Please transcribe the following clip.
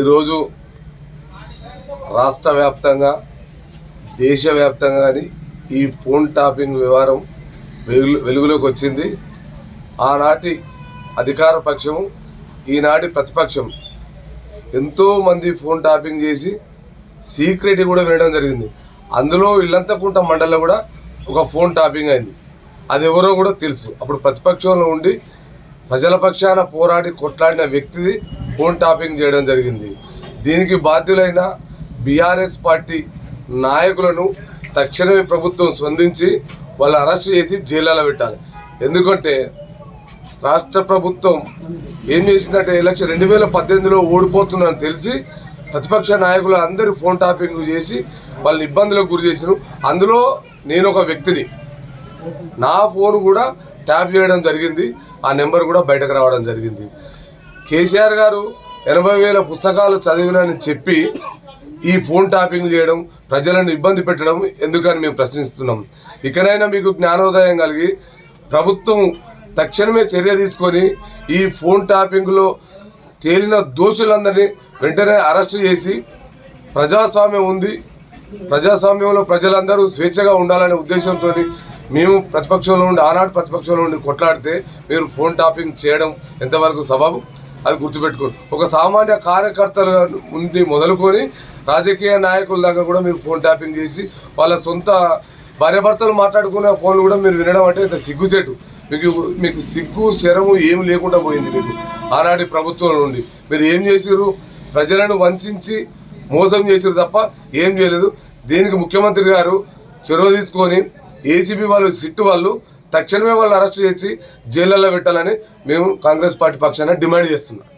ఈరోజు రాష్ట్ర వ్యాప్తంగా దేశవ్యాప్తంగా కానీ ఈ ఫోన్ టాపింగ్ వ్యవహారం వెలుగు వెలుగులోకి వచ్చింది. ఆనాటి అధికార పక్షము ఈనాటి ప్రతిపక్షం ఎంతోమంది ఫోన్ టాపింగ్ చేసి సీక్రెట్ కూడా వినడం జరిగింది. అందులో ఇల్లంతకుంట మండలిలో కూడా ఒక ఫోన్ టాపింగ్ అయింది. అది ఎవరో కూడా తెలుసు. అప్పుడు ప్రతిపక్షంలో ఉండి ప్రజల పక్షాన పోరాడి కొట్లాడిన వ్యక్తిది ఫోన్ టాపింగ్ చేయడం జరిగింది. దీనికి బాధ్యులైన బీఆర్ఎస్ పార్టీ నాయకులను తక్షణమే ప్రభుత్వం స్పందించి వాళ్ళు అరెస్ట్ చేసి జైల్లో పెట్టాలి. ఎందుకంటే రాష్ట్ర ప్రభుత్వం ఏం చేసిందంటే ఎలక్షన్ రెండు వేల పద్దెనిమిదిలో ఓడిపోతుందని తెలిసి ప్రతిపక్ష నాయకులు అందరూ ఫోన్ టాపింగ్ చేసి వాళ్ళని ఇబ్బందులకు గురి చేసారు అందులో నేను ఒక వ్యక్తిని. నా ఫోన్ కూడా ట్యాప్ చేయడం జరిగింది. ఆ నెంబర్ కూడా బయటకు రావడం జరిగింది. కేసీఆర్ గారు ఎనభై వేల పుస్తకాలు చదివినని చెప్పి ఈ ఫోన్ టాపింగ్ చేయడం ప్రజలను ఇబ్బంది పెట్టడం ఎందుకని మేము ప్రశ్నిస్తున్నాం. ఇకనైనా మీకు జ్ఞానోదయం కలిగి ప్రభుత్వం తక్షణమే చర్య తీసుకొని ఈ ఫోన్ టాపింగ్లో తేలిన దోషులందరినీ వెంటనే అరెస్ట్ చేసి ప్రజాస్వామ్యం ఉంది. ప్రజాస్వామ్యంలో ప్రజలందరూ స్వేచ్ఛగా ఉండాలనే ఉద్దేశంతో మేము ప్రతిపక్షంలో ఉండి ఆనాడు ప్రతిపక్షంలో ఉండి కొట్లాడితే మీరు ఫోన్ టాపింగ్ చేయడం ఎంతవరకు సబబు? అది గుర్తుపెట్టుకోండి. ఒక సామాన్య కార్యకర్తలు నుండి మొదలుకొని రాజకీయ నాయకుల దాకా కూడా మీరు ఫోన్ ట్యాపింగ్ చేసి వాళ్ళ సొంత భార్యాభర్తలు మాట్లాడుకునే ఫోన్లు కూడా మీరు వినడం అంటే ఇంత సిగ్గుసేటు మీకు మీకు సిగ్గు శరము ఏమి లేకుండా పోయింది మీకు. ఆనాటి ప్రభుత్వం నుండి మీరు ఏం చేసిర్రు? ప్రజలను వంచి మోసం చేసిరు తప్ప ఏం చేయలేదు. దీనికి ముఖ్యమంత్రి గారు చొరవ తీసుకొని ఏసీబీ వాళ్ళు సిట్టు వాళ్ళు తక్షణమే వాళ్ళు అరెస్ట్ చేసి జైళ్ళల్లో పెట్టాలని మేము కాంగ్రెస్ పార్టీ పక్షాన డిమాండ్ చేస్తున్నాం.